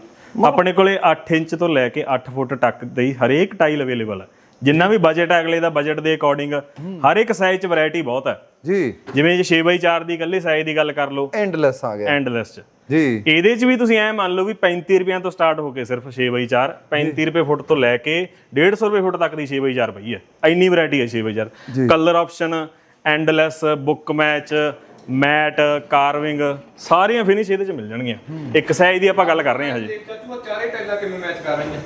[SPEAKER 2] ਆਪਣੇ ਕੋਲੇ 8 ਇੰਚ ਤੋਂ ਲੈ ਕੇ 8 ਫੁੱਟ ਤੱਕ ਦੀ ਹਰੇਕ ਟਾਈਲ ਅਵੇਲੇਬਲ ਹੈ। ਜਿੰਨਾ ਵੀ ਬਜਟ ਹੈ ਅਗਲੇ ਦਾ ਬਜਟ ਦੇ ਅਕੋਰਡਿੰਗ ਹਰ ਇੱਕ ਸਾਈਜ਼ ਚ ਵੈਰਾਈਟੀ ਬਹੁਤ ਹੈ।
[SPEAKER 1] ਜੀ।
[SPEAKER 2] ਜਿਵੇਂ ਜੇ 6x4 ਦੀ ਇਕੱਲੇ ਸਾਈਜ਼ ਦੀ ਗੱਲ ਕਰ ਲਓ।
[SPEAKER 1] ਐਂਡਲੈਸ ਆ ਗਿਆ।
[SPEAKER 2] ਐਂਡਲੈਸ ਚ।
[SPEAKER 1] ਜੀ।
[SPEAKER 2] ਇਹਦੇ ਚ ਵੀ ਤੁਸੀਂ ਐ ਮੰਨ ਲਓ ਵੀ 35 ਰੁਪਈਆਂ ਤੋਂ ਸਟਾਰਟ ਹੋ ਕੇ ਸਿਰਫ 6x4 35 ਰੁਪਏ ਫੁੱਟ ਤੋਂ ਲੈ ਕੇ 150 ਰੁਪਏ ਫੁੱਟ ਤੱਕ ਦੀ 6x4 ਪਈ ਹੈ। ਇੰਨੀ ਵੈਰਾਈਟੀ ਹੈ 6x4 colour option endless book match matt carving ਸਾਰੀਆਂ ਫਿਨਿਸ਼ ਇਹਦੇ ਚ ਮਿਲ ਜਾਣਗੀਆਂ। ਇੱਕ ਸਾਈਜ਼ ਦੀ ਆਪਾਂ ਗੱਲ ਕਰ ਰਹੇ ਹਾਂ ਹਜੇ।
[SPEAKER 3] ਚਾਚੂ ਉਹ ਚਾਰੇ ਟਾਈਲਾਂ ਕਿਵੇਂ ਮੈਚ ਕਰ ਰਹੀਆਂ?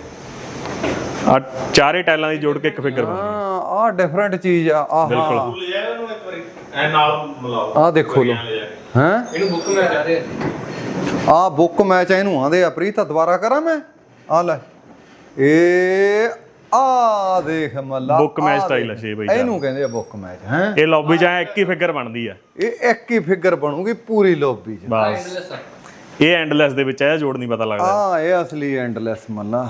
[SPEAKER 2] ਆ ਚਾਰੇ ਟਾਈਲਾਂ ਦੀ ਜੋੜ ਕੇ ਇੱਕ ਫਿਗਰ ਬਣ
[SPEAKER 1] ਹਾਂ ਆ ਡਿਫਰੈਂਟ ਚੀਜ਼ ਆ ਆਹ।
[SPEAKER 2] ਬਿਲਕੁਲ।
[SPEAKER 3] ਲੈ ਉਹਨੂੰ ਇੱਕ ਵਾਰੀ? ਐ ਨਾਲ ਮਿਲਾਓ।
[SPEAKER 1] ਆ ਦੇਖੋ ਲੋ ਹੈ?
[SPEAKER 3] ਇਹਨੂੰ ਬੁੱਕ ਮੈਚ ਆ। ਰਹੇ
[SPEAKER 1] ਆ ਬੁੱਕ ਮੈਚ ਇਹਨੂੰ ਆਂਦੇ ਆ ਪ੍ਰੀਤ ਦੁਬਾਰਾ ਕਰਾਂ ਮੈਂ? ਆ ਲੈ। ਇਹ ਆ ਦੇਖ ਮੱਲਾ ਆਹ
[SPEAKER 2] style
[SPEAKER 1] ਦੇਖ।
[SPEAKER 2] ਹੈ ਛੇ ਬਾਈ
[SPEAKER 1] ਇਹਨੂੰ ਕਹਿੰਦੇ ਆ ਬੁੱਕ ਮੈਚ ਹੈ?
[SPEAKER 2] ਇਹ ਲੌਬੀ ਐਂ ਇੱਕ ਹੀ ਫਿਗਰ ਬਣਦੀ ਆ।
[SPEAKER 1] ਇਹ ਇੱਕ ਹੀ ਫਿਗਰ ਬਣੂਗੀ ਪੂਰੀ ਲੋਬੀ 'ਚ।
[SPEAKER 2] ਬਸ। ਇਹ ਐਂਡਲੈਸ ਦੇ ਵਿੱਚ ਇਹ ਜੋੜ ਨਹੀਂ ਪਤਾ ਲੱਗਦਾ।
[SPEAKER 1] ਆ ਇਹ ਅਸਲੀ ਐਂਡਲੈਸ ਮੱਲਾ।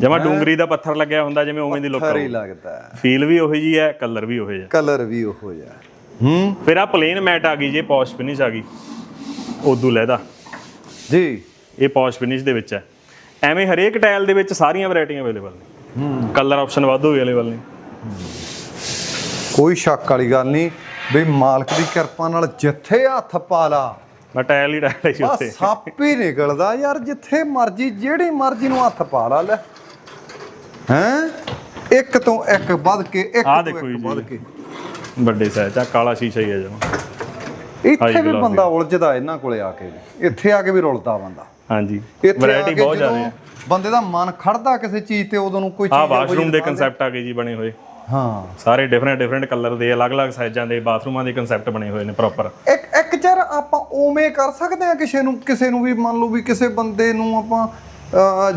[SPEAKER 2] ਜਮਾ ਡੂੰਗਰੀ ਦਾ ਪੱਥਰ ਲੱਗਿਆ ਹੁੰਦਾ ਜਿਵੇਂ ਉਵੇਂ ਦੀ ਲੁੱਕ
[SPEAKER 1] ਖਰੀ ਲੱਗਦਾ।
[SPEAKER 2] ਫੀਲ ਵੀ ਉਹੀ ਜੀ ਹੈ ਕਲਰ ਵੀ ਉਹੀ ਜਿਹਾ।
[SPEAKER 1] ਕਲਰ ਵੀ ਉਹੋ ਜਿਹਾ। ਹੂੰ?
[SPEAKER 2] ਫਿਰ ਆ ਪਲੇਨ ਮੈਟ ਆ ਗਈ ਜੇ ਪੌਸ਼ ਫਿਨਿਸ਼ ਆ ਗਈ। ਉਦੋਂ ਲੈਦਾ
[SPEAKER 1] ਜੀ।
[SPEAKER 2] ਇਹ ਪੌਸ਼ ਫਿਨਿਸ਼ ਦੇ ਵਿੱਚ ਹੈ ਐਵੇਂ ਹਰੇਕ ਟਾਇਲ ਦੇ ਵਿੱਚ ਸਾਰੀਆਂ ਵੈਰਾਈਟੀਆਂ ਅਵੇਲੇਬਲ ਨੇ। ਕਲਰ ਆਪਸ਼ਨ ਵਾਧੂ ਅਵੇਲੇਬਲ ਨੇ
[SPEAKER 1] ਕੋਈ ਸ਼ੱਕ ਵਾਲੀ ਗੱਲ ਨਹੀਂ ਵੀ ਮਾਲਕ ਦੀ ਕਿਰਪਾ ਨਾਲ ਜਿੱਥੇ ਹੱਥ ਪਾ ਲਾ
[SPEAKER 2] ਮੈਂ ਟਾਇਲ ਹੀ ਟਾਇਲ
[SPEAKER 1] ਆ
[SPEAKER 2] ਉੱਤੇ
[SPEAKER 1] ਸੱਪ ਹੀ ਨਿਕਲਦਾ ਯਾਰ ਜਿੱਥੇ ਮਰਜ਼ੀ ਜਿਹੜੀ ਮਰਜ਼ੀ ਨੂੰ ਹੱਥ ਪਾ ਲਾ ਲੈ। ਹੈ? ਇੱਕ ਤੋਂ ਇੱਕ ਵੱਧ ਕੇ ਇੱਕ ਤੋਂ ਇੱਕ। ਵੱਧ ਕੇ।
[SPEAKER 2] ਵੱਡੇ ਸਾਈਜ਼ ਆ ਕਾਲਾ ਸ਼ੀਸ਼ਾ ਹੀ ਹੈ ਜਮਾ।
[SPEAKER 1] ਇੱਥੇ ਵੀ ਬੰਦਾ ਉਲਝਦਾ ਇਹਨਾਂ ਕੋਲੇ ਆ ਕੇ। ਇੱਥੇ ਆ ਕੇ ਵੀ ਰੁਲਦਾ ਬੰਦਾ।
[SPEAKER 2] ਹਾਂਜੀ।
[SPEAKER 1] ਆ
[SPEAKER 2] ਵੈਰਾਈਟੀ ਬਹੁਤ ਜ਼ਿਆਦਾ ਹੈ।
[SPEAKER 1] ਬੰਦੇ ਦਾ ਮਨ ਖੜਦਾ ਕਿਸੇ ਚੀਜ਼ ਤੇ ਉਦੋਂ ਨੂੰ ਕੋਈ
[SPEAKER 2] ਆ
[SPEAKER 1] ਚੀਜ਼
[SPEAKER 2] ਵਾਸ਼ਰੂਮ ਦੇ। ਕਨਸੈਪਟ ਆ ਗਏ ਜੀ ਬਣੇ ਹੋਏ।
[SPEAKER 1] ਹਾਂ।
[SPEAKER 2] ਸਾਰੇ ਡਿਫਰੈਂਟ ਡਿਫਰੈਂਟ ਕਲਰ ਦੇ ਅਲੱਗ-ਅਲੱਗ ਸਾਈਜ਼ਾਂ ਦੇ ਬਾਥਰੂਮਾਂ ਦੇ ਕਨਸੈਪਟ ਬਣੇ ਹੋਏ ਨੇ ਪ੍ਰੋਪਰ
[SPEAKER 1] ਇੱਕ ਇੱਕ ਚਰ ਆਪਾਂ ਉਵੇਂ ਕਰ ਸਕਦੇ ਆ ਕਿਸੇ ਨੂੰ ਕਿਸੇ ਨੂੰ ਵੀ ਮੰਨ ਲਓ ਵੀ ਕਿਸੇ ਬੰਦੇ ਨੂੰ ਆਪਾਂ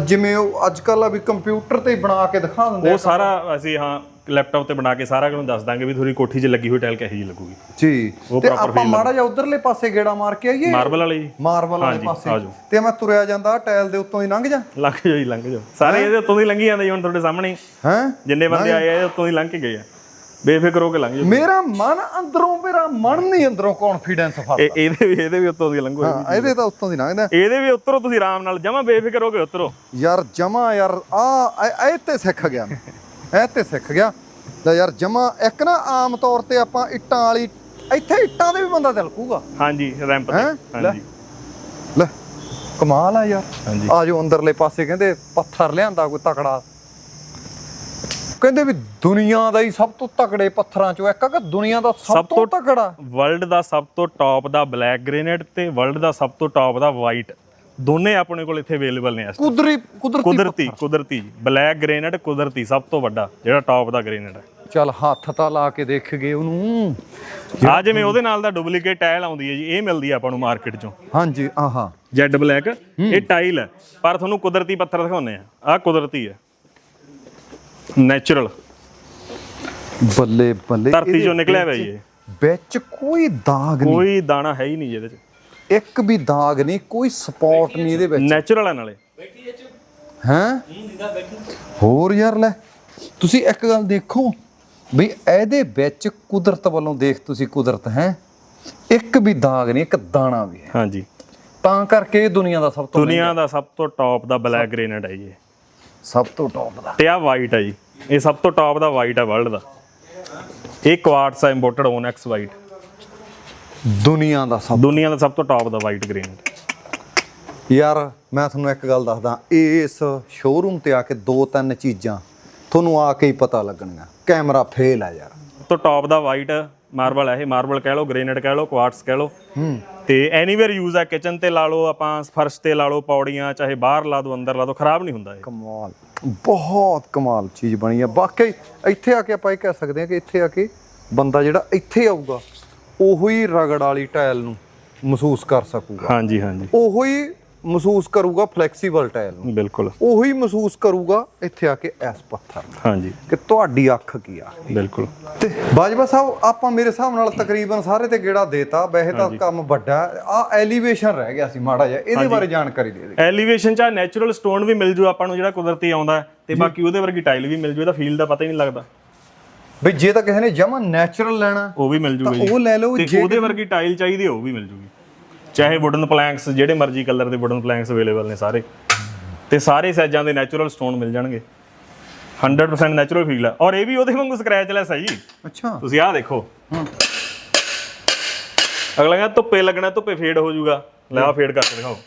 [SPEAKER 1] ਜਿਵੇਂ ਉਹ ਅੱਜ ਕੱਲ੍ਹ ਆ ਵੀ ਕੰਪਿਊਟਰ ਤੇ ਹੀ ਬਣਾ ਕੇ ਦਿਖਾ ਦਿੰਦੇ
[SPEAKER 2] ਉਹ ਸਾਰਾ ਅਸੀਂ ਹਾਂ ਲੈਪਟਾਪ ਤੇ ਬਣਾ ਕੇ ਸਾਰਾ ਕੁਝ ਦੱਸ ਦਾਂਗੇ ਵੀ ਤੁਹਾਡੀ ਕੋਠੀ 'ਚ ਲੱਗੀ ਹੋਈ ਟਾਈਲ ਕਿਹੋ ਜਿਹੀ ਲੱਗੂਗੀ।
[SPEAKER 1] ਜੀ। ਤੇ ਆਪਾਂ ਮਾੜਾ ਜਿਹਾ ਉਧਰਲੇ ਪਾਸੇ ਗੇੜਾ ਮਾਰ ਕੇ ਆਈਏ?
[SPEAKER 2] ਮਾਰਬਲ ਵਾਲੇ ਜੀ।
[SPEAKER 1] ਮਾਰਬਲ ਵਾਲੇ ਪਾਸੇ। ਤੇ ਮੈਂ ਤੁਰਿਆ ਜਾਂਦਾ ਟਾਇਲ ਦੇ ਉੱਤੋਂ ਹੀ ਲੰਘ ਜਾ?
[SPEAKER 2] ਲੰਘ ਜੀ ਲੰਘ ਜਾਓ। ਸਾਰੇ ਇਹਦੇ ਉੱਤੋਂ ਦੀ ਲੰਘੀ ਜਾਂਦੇ ਜੀ ਹੁਣ ਤੁਹਾਡੇ ਸਾਹਮਣੇ। ਹੀ।
[SPEAKER 1] ਹੈ
[SPEAKER 2] ਜਿੰਨੇ ਬੰਦੇ ਆਏ ਆ ਉੱਤੋਂ ਦੀ ਲੰਘ ਕੇ ਗਏ ਆ। ਬੇਫਿਕਰ ਹੋ ਕੇ ਲੰਘ ਜਾਓ।
[SPEAKER 1] ਮੇਰਾ ਮਨ ਅੰਦਰੋਂ ਮੇਰਾ ਮਨ ਨਹੀਂ ਅੰਦਰੋਂ ਕੌਨਫੀਡੈਂਸ
[SPEAKER 2] ਇਹ ਇਹਦੇ ਵੀ ਇਹਦੇ ਵੀ ਉੱਤੋਂ ਦੀ ਲੰਘੋ।
[SPEAKER 1] ਹਾਂ ਇਹਦੇ ਤਾਂ ਉੱਤੋਂ ਦੀ ਲੰਘਦਾ।
[SPEAKER 2] ਇਹਦੇ ਵੀ ਉਤਰੋ ਤੁਸੀਂ ਆਰਾਮ ਨਾਲ ਜਮਾ ਬੇਫਿਕਰ ਹੋ ਕੇ ਉਤਰੋ।
[SPEAKER 1] ਯਾਰ ਜਮਾ ਯਾਰ ਆ ਇਹ ਤੇ ਸਿੱਖ ਗਿਆ ਮੈਂ। ਇਹ ਤੇ ਸਿੱਖ ਗਿਆ। ਲੈ ਯਾਰ ਜਮਾ ਇੱਕ ਨਾ ਆਮ ਤੌਰ ਤੇ ਆਪਾਂ ਇੱਟਾਂ ਵਾਲੀ ਇੱਥੇ ਇੱਟਾਂ ਦੇ ਵੀ ਬੰਦਾ ਤਿਲਕੂਗਾ
[SPEAKER 2] ਹਾਂਜੀ ਰੈਂਪ ਤੇ। ਹਾਂਜੀ।
[SPEAKER 1] ਲੈ। ਕਮਾਲ ਆ ਯਾਰ। ਆ ਜੋ ਅੰਦਰਲੇ ਪਾਸੇ ਕਹਿੰਦੇ ਪੱਥਰ ਲਿਆਂਦਾ ਕੋਈ ਤਕੜਾ। ਕਹਿੰਦੇ ਵੀ ਦੁਨੀਆ ਦਾ ਹੀ ਸਭ ਤੋਂ ਤਕੜੇ ਪੱਥਰਾਂ ਚੋਂ ਇੱਕ ਆ ਕਿ ਦੁਨੀਆ ਦਾ ਸਭ ਤੋਂ ਤਕੜਾ।
[SPEAKER 2] ਵਰਲਡ ਦਾ ਸਭ ਤੋਂ ਟੌਪ ਦਾ ਬਲੈਕ ਗ੍ਰੇਨਾਈਟ ਤੇ ਵਰਲਡ ਦਾ ਸਭ ਤੋਂ ਟੌਪ ਦਾ ਵਾਈਟ ਦੋਨੇ ਆਪਣੇ ਕੋਲ ਇੱਥੇ ਅਵੇਲੇਬਲ ਨੇ ਇਸ।
[SPEAKER 1] ਕੁਦਰਤੀ ਕੁਦਰਤੀ
[SPEAKER 2] ਕੁਦਰਤੀ ਕੁਦਰਤੀ। ਬਲੈਕ ਗ੍ਰੇਨਾਈਟ ਕੁਦਰਤੀ ਸਭ ਤੋਂ ਵੱਡਾ ਜਿਹੜਾ ਟੌਪ ਦਾ ਗ੍ਰੇਨਾਈਟ ਹੈ।
[SPEAKER 1] ਚੱਲ ਹੱਥ ਤਾਂ ਲਾ ਕੇ ਦੇਖ ਗਏ ਉਹਨੂੰ।
[SPEAKER 2] ਆ ਜਿਵੇਂ ਉਹਦੇ ਨਾਲ ਦਾ ਡੁਪਲੀਕੇਟ ਟਾਇਲ ਆਉਂਦੀ ਹੈ ਜੀ ਇਹ ਮਿਲਦੀ ਹੈ ਆਪਾਂ ਨੂੰ ਮਾਰਕੀਟ ਚੋਂ।
[SPEAKER 1] ਹਾਂਜੀ ਆਹਾ।
[SPEAKER 2] ਜੈਡ ਬਲੈਕ ਇਹ ਟਾਈਲ ਹੈ। ਪਰ ਤੁਹਾਨੂੰ ਕੁਦਰਤੀ ਪੱਥਰ ਦਿਖਾਉਂਦੇ ਆ ਆ ਕੁਦਰਤੀ ਹੈ। ਨੇਚਰਲ
[SPEAKER 1] ਬੱਲੇ ਬੱਲੇ
[SPEAKER 2] ਧਰਤੀ
[SPEAKER 1] ਇਹਦੇ
[SPEAKER 2] ਚੋਂ ਨਿਕਲਿਆ ਹੋਇਆ ਇਹ।
[SPEAKER 1] ਵਿੱਚ ਕੋਈ ਦਾਗ ਨਹੀਂ।
[SPEAKER 2] ਕੋਈ ਦਾਣਾ ਹੈ ਹੀ ਨਹੀਂ ਜਿਹਦੇ ਚ
[SPEAKER 1] ਇੱਕ ਵੀ ਦਾਗ ਨਹੀਂ ਕੋਈ ਸਪੌਟ ਨਹੀਂ ਇਹਦੇ ਵਿੱਚ।
[SPEAKER 2] ਨੇਚਰਲ ਹੈ ਨਾਲੇ।
[SPEAKER 1] ਹੈਂ? ਹੋਰ ਯਾਰ ਲੈ ਤੁਸੀਂ ਇੱਕ ਗੱਲ ਦੇਖੋ ਵੀ ਇਹਦੇ ਵਿੱਚ ਕੁਦਰਤ ਵੱਲੋਂ ਦੇਖ ਤੁਸੀਂ ਕੁਦਰਤ ਹੈ? ਇੱਕ ਵੀ ਦਾਗ ਨਹੀਂ ਇੱਕ ਦਾਣਾ ਵੀ ਹੈ।
[SPEAKER 2] ਹਾਂਜੀ।
[SPEAKER 1] ਤਾਂ ਕਰਕੇ ਇਹ ਦੁਨੀਆ ਦਾ ਸਭ ਤੋਂ
[SPEAKER 2] ਦੁਨੀਆ ਦਾ ਸਭ ਤੋਂ ਟੌਪ ਦਾ ਬਲੈਕ ਗ੍ਰੇਨਾਈਟ ਹੈ ਜੀ।
[SPEAKER 1] ਸਭ ਤੋਂ ਟੌਪ ਦਾ।
[SPEAKER 2] ਤੇ ਆ ਵਾਈਟ ਹੈ ਜੀ। ਇਹ ਸਭ ਤੋਂ ਟੌਪ ਦਾ ਵਾਈਟ ਹੈ ਵਰਲਡ ਦਾ। ਇਹ ਕੁਆਰਟਸ ਹੈ ਇੰਪੋਰਟਡ ਓਨੈਕਸ ਵਾਈਟ
[SPEAKER 1] ਦੁਨੀਆ ਦਾ ਸਭ
[SPEAKER 2] ਦੁਨੀਆ ਦਾ ਸਭ ਤੋਂ ਟੌਪ ਦਾ ਵਾਈਟ ਗ੍ਰੇਨਾਈਟ
[SPEAKER 1] ਯਾਰ ਮੈਂ ਤੁਹਾਨੂੰ ਇੱਕ ਗੱਲ ਦੱਸਦਾ ਇਸ ਸ਼ੋਰੂਮ ਤੇ ਆ ਕੇ ਦੋ ਤਿੰਨ ਚੀਜ਼ਾਂ ਤੁਹਾਨੂੰ ਆ ਕੇ ਹੀ ਪਤਾ ਲੱਗਣਗੀਆਂ ਕੈਮਰਾ ਫੇਲ ਆ ਯਾਰ।
[SPEAKER 2] ਤੋਂ ਟੌਪ ਦਾ ਵਾਈਟ ਮਾਰਬਲ ਹੈ ਇਹ ਮਾਰਬਲ ਕਹਿ ਲਓ ਗ੍ਰੇਨਾਈਟ ਕਹਿ ਲਓ ਕੁਆਰਟਸ ਕਹਿ ਲਓ। ਤੇ ਐਨੀਵੇਅਰ ਯੂਜ਼ ਹੈ ਕਿਚਨ ਤੇ ਲਾ ਲਓ ਆਪਾਂ ਫਰਸ਼ ਤੇ ਲਾ ਲਓ ਪੌੜੀਆਂ ਚਾਹੇ ਬਾਹਰ ਲਾ ਦਿਓ ਅੰਦਰ ਲਾ ਦਿਓ ਖਰਾਬ ਨਹੀਂ ਹੁੰਦਾ ਇਹ।
[SPEAKER 1] ਕਮਾਲ। ਬਹੁਤ ਕਮਾਲ ਚੀਜ਼ ਬਣੀ ਆ। ਵਾਕਈ ਇੱਥੇ ਆ ਕੇ ਆਪਾਂ ਇਹ ਕਹਿ ਸਕਦੇ ਹਾਂ ਕਿ ਇੱਥੇ ਆ ਕੇ ਬੰਦਾ ਜਿਹੜਾ ਇੱਥੇ ਆਊਗਾ ਉਹੋ ਹੀ ਰਗੜ ਵਾਲੀ ਟਾਇਲ ਨੂੰ ਮਹਿਸੂਸ ਕਰ ਸਕੂਗਾ।
[SPEAKER 2] ਹਾਂਜੀ ਹਾਂਜੀ।
[SPEAKER 1] ਉਹੋ ਹੀ ਮਹਿਸੂਸ ਕਰੂਗਾ ਫਲੈਕਸੀਬਲ ਟਾਇਲ ਨੂੰ।
[SPEAKER 2] ਬਿਲਕੁਲ।
[SPEAKER 1] ਉਹੋ ਮਹਿਸੂਸ ਕਰੂਗਾ ਇੱਥੇ ਆ ਕੇ ਐਸ ਪੱਥਰ ਨੂੰ।
[SPEAKER 2] ਹਾਂਜੀ।
[SPEAKER 1] ਕਿ ਤੁਹਾਡੀ ਅੱਖ ਕੀ ਆ।
[SPEAKER 2] ਬਿਲਕੁਲ।
[SPEAKER 1] ਤੇ ਬਾਜਵਾ ਸਾਹਿਬ ਆਪਾਂ ਮੇਰੇ ਹਿਸਾਬ ਨਾਲ ਤਕਰੀਬਨ ਸਾਰੇ ਤੇ ਗੇੜਾ ਦੇਤਾ। ਵੈਸੇ ਤਾਂ ਕੰਮ ਵੱਡਾ। ਆ ਐਲੀਵੇਸ਼ਨ ਰਹਿ ਗਿਆ ਸੀ ਮਾੜਾ ਜਿਹਾ। ਇਹਦੇ ਬਾਰੇ ਜਾਣਕਾਰੀ ਦੇ ਦੇ
[SPEAKER 2] ਐਲੀਵੇਸ਼ਨ ਚ ਆ ਨੈਚੁਰਲ ਸਟੋਨ ਵੀ ਮਿਲ ਜੂ ਆਪਾਂ ਨੂੰ ਜਿਹੜਾ ਕੁਦਰਤੀ ਆਉਂਦਾ ਤੇ ਬਾਕੀ ਉਹਦੇ ਵਰਗੀ ਟਾਈਲ ਵੀ ਮਿਲ ਜੂ। ਇਹਦਾ ਫੀਲ ਦਾ ਪਤਾ ਹੀ ਨਹੀਂ ਲੱਗਦਾ।
[SPEAKER 1] ਬਈ ਜੇ ਤਾਂ ਕਿਸੇ ਨੇ ਜਮਾ ਨੈਚੁਰਲ ਲੈਣਾ
[SPEAKER 2] ਉਹ ਵੀ ਮਿਲ ਜੂਗਾ
[SPEAKER 1] ਤਾਂ ਉਹ ਲੈ ਲਓ ਜੇ
[SPEAKER 2] ਉਹਦੇ ਵਰਗੀ ਟਾਈਲ ਚਾਹੀਦੀ ਹੈ, ਉਹ ਵੀ ਮਿਲ ਜੂਗੀ। ਚਾਹੇ ਵੁਡਨ ਪਲੈਂਕਸ ਜਿਹੜੇ ਮਰਜ਼ੀ ਕਲਰ ਦੇ ਵੁਡਨ ਪਲੈਂਕਸ ਅਵੇਲੇਬਲ ਨੇ ਸਾਰੇ। ਤੇ ਸਾਰੇ ਸਾਈਜ਼ਾਂ ਦੇ ਨੈਚੁਰਲ ਸਟੋਨ ਮਿਲ ਜਾਣਗੇ। 100% ਨੈਚੁਰਲ ਫੀਲ ਹੈ ਔਰ ਇਹ ਵੀ ਉਹਦੇ ਵਾਂਗੂ ਸਕ੍ਰੈਚ ਲੈਸ ਹੈ ਜੀ।
[SPEAKER 1] ਅੱਛਾ।
[SPEAKER 2] ਤੁਸੀਂ ਆਹ ਦੇਖੋ। ਅਗਲਾ ਕਹਿੰਦਾ ਧੁੱਪੇ ਲੱਗਣਾ ਧੁੱਪੇ ਫੇਡ ਹੋ ਜਾਊਗਾ। ਲੈ ਆ ਫੇਡ ਕਰਕੇ ਦਿਖਾਓ।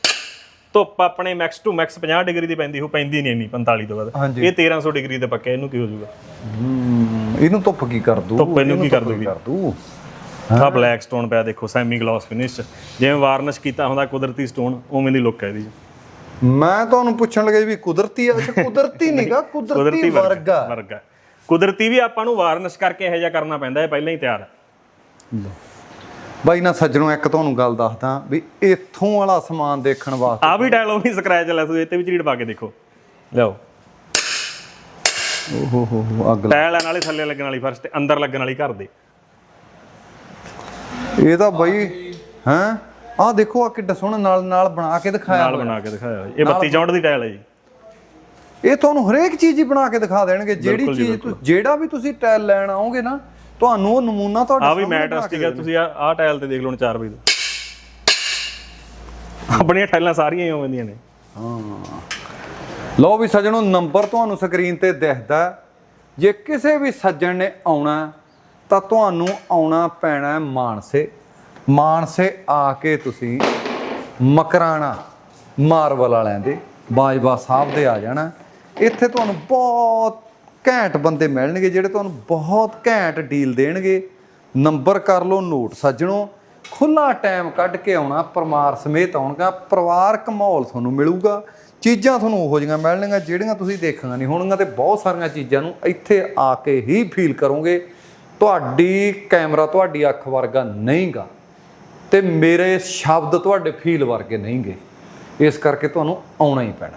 [SPEAKER 2] ਧੁੱਪ ਆਪਣੇ ਮੈਕਸ ਟੂ ਮੈਕਸ 50 ਡਿਗਰੀ ਦੀ ਪੈਂਦੀ ਉਹ ਪੈਂਦੀ ਨਹੀਂ ਇੰਨੀ 45 ਤੋਂ ਬਾਅਦ। ਇਹ 1300 ਡਿਗਰੀ ਤੇ ਪੱਕਾ ਇਹਨੂੰ ਕੀ ਹੋ ਜਾਊਗਾ?
[SPEAKER 1] ਇਹਨੂੰ ਧੁੱਪ ਕੀ ਕਰ ਦੂ
[SPEAKER 2] ਧੁੱਪ ਇਹਨੂੰ ਕੀ ਕਰ ਦੂਗੀ? ਆਹ। ਬਲੈਕ ਸਟੋਨ ਪਿਆ ਦੇਖੋ ਸੈਮੀ ਗਲਾਸ ਫਿਨਿਸ਼ ਜਿਵੇਂ ਵਾਰਨਿਸ਼ ਕੀਤਾ ਹੁੰਦਾ ਕੁਦਰਤੀ ਸਟੋਨ ਉਵੇਂ ਦੀ ਲੁੱਕ ਹੈ ਇਹਦੀ।
[SPEAKER 1] ਮੈਂ ਤੁਹਾਨੂੰ ਪੁੱਛਣ ਲੱਗਾ ਵੀ ਕੁਦਰਤੀ ਆ? ਅੱਛਾ ਕੁਦਰਤੀ ਨਹੀਂਗਾ ਕੁਦਰਤੀ ਵਰਗਾ।
[SPEAKER 2] ਵਰਗਾ। ਕੁਦਰਤੀ ਵੀ ਆਪਾਂ ਨੂੰ ਵਾਰਨਿਸ਼ ਕਰਕੇ ਇਹੋ ਜਿਹਾ ਕਰਨਾ ਪੈਂਦਾ ਹੈ ਪਹਿਲਾਂ ਹੀ ਤਿਆਰ ਹੈ।
[SPEAKER 1] ਬਾਈ ਨਾ ਸੱਜਣੋ ਇੱਕ ਤੁਹਾਨੂੰ ਗੱਲ ਦੱਸਦਾ ਵੀ ਇੱਥੋਂ ਵਾਲਾ ਸਮਾਨ ਦੇਖਣ ਵਾਸਤੇ
[SPEAKER 2] ਆ ਵੀ ਡਾਇਲੌਗ ਵੀ ਸਕ੍ਰੈਚ ਲੈ ਸੋ ਇੱਥੇ ਵੀ ਝੀੜ ਪਾ ਕੇ ਦੇਖੋ। ਲਿਆਓ।
[SPEAKER 1] ਓਹੋ ਹੋ ਹੋ ਅੱਗ
[SPEAKER 2] ਟਾਇਲ ਨਾਲੇ ਥੱਲੇ ਲੱਗਣ ਵਾਲੀ ਫਰਸ਼ ਤੇ ਅੰਦਰ ਲੱਗਣ ਵਾਲੀ ਘਰ ਦੇ।
[SPEAKER 1] ਇਹ ਤਾਂ ਬਾਈ ਹੈ? ਆਹ ਦੇਖੋ ਆ ਕਿੱਡਾ ਸੋਹਣਾ ਨਾਲ ਨਾਲ ਬਣਾ ਕੇ ਦਿਖਾਇਆ
[SPEAKER 2] ਨਾਲ ਬਣਾ ਕੇ ਦਿਖਾਇਆ। ਇਹ 32 ਚੌਂਟ ਦੀ ਟਾਇਲ ਹੈ ਜੀ।
[SPEAKER 1] ਇਹ ਤੁਹਾਨੂੰ ਹਰੇਕ ਚੀਜ਼ ਹੀ ਬਣਾ ਕੇ ਦਿਖਾ ਦੇਣਗੇ। ਜਿਹੜੀ ਚੀਜ਼ ਜਿਹੜਾ ਵੀ ਤੁਸੀਂ ਟਾਇਲ ਲੈਣ ਆਓਗੇ ਨਾ ਤੁਹਾਨੂੰ ਉਹ ਨਮੂਨਾ ਤੁਹਾਡੇ
[SPEAKER 2] ਆ ਵੀ ਮੈਟ ਰਸਟਿਕ ਹੈ ਤੁਸੀਂ ਆ ਆਹ ਟਾਇਲ ਤੇ ਦੇਖ ਲਓ 4 ਵਜੇ ਆਪਣੀਆਂ ਟਾਈਲਾਂ ਸਾਰੀਆਂ ਹੀ ਉਵੇਂ ਦੀਆਂ ਨੇ।
[SPEAKER 1] ਲਓ ਵੀ ਸੱਜਣੋ ਨੰਬਰ ਤੁਹਾਨੂੰ ਸਕਰੀਨ ਤੇ ਦਿਖਦਾ ਹੈ। ਜੇ ਕਿਸੇ ਵੀ ਸੱਜਣ ਨੇ ਆਉਣਾ ਹੈ, ਤਾਂ ਤੁਹਾਨੂੰ ਆਉਣਾ ਪੈਣਾ ਹੈ ਮਾਨਸੇ। ਮਾਨਸੇ ਆ ਕੇ ਤੁਸੀਂ ਮਕਰਾਣਾ ਮਾਰਵਲ ਵਾਲਿਆਂ ਦੇ, ਬਾਜਵਾ ਸਾਹਿਬ ਦੇ ਆ ਜਾਣਾ। ਇੱਥੇ ਤੁਹਾਨੂੰ ਬਹੁਤ ਘੈਂਟ ਬੰਦੇ ਮਿਲਣਗੇ, ਜਿਹੜੇ ਤੁਹਾਨੂੰ ਬਹੁਤ ਘੈਂਟ ਡੀਲ ਦੇਣਗੇ। ਨੰਬਰ ਕਰ ਲਓ, ਨੋਟ ਸੱਜਣੋ। ਖੁੱਲਾ ਟਾਈਮ ਕੱਢ ਕੇ ਆਉਣਾ, ਪਰਿਵਾਰ ਸਮੇਤ ਆਉਣਗਾ। ਪਰਿਵਾਰਕ ਮਾਹੌਲ ਤੁਹਾਨੂੰ ਮਿਲੂਗਾ। ਚੀਜ਼ਾਂ ਤੁਹਾਨੂੰ ਉਹੋ ਜਿਹੀਆਂ ਮਿਲਣਗੀਆਂ, ਜਿਹੜੀਆਂ ਤੁਸੀਂ ਦੇਖੀਆਂ ਨਹੀਂ ਹੋਣਗੀਆਂ ਤੇ ਬਹੁਤ ਸਾਰੀਆਂ ਚੀਜ਼ਾਂ ਨੂੰ ਇੱਥੇ ਆ ਕੇ ਹੀ ਫੀਲ ਕਰੋਗੇ। ਤੁਹਾਡੀ ਕੈਮਰਾ ਤੁਹਾਡੀ ਅੱਖ ਵਰਗਾ ਨਹੀਂਗਾ ਤੇ ਮੇਰੇ ਸ਼ਬਦ ਤੁਹਾਡੇ ਫੀਲ ਵਰਗੇ ਨਹੀਂਗੇ। ਇਸ ਕਰਕੇ ਤੁਹਾਨੂੰ ਆਉਣਾ ਹੀ ਪੈਣਾ।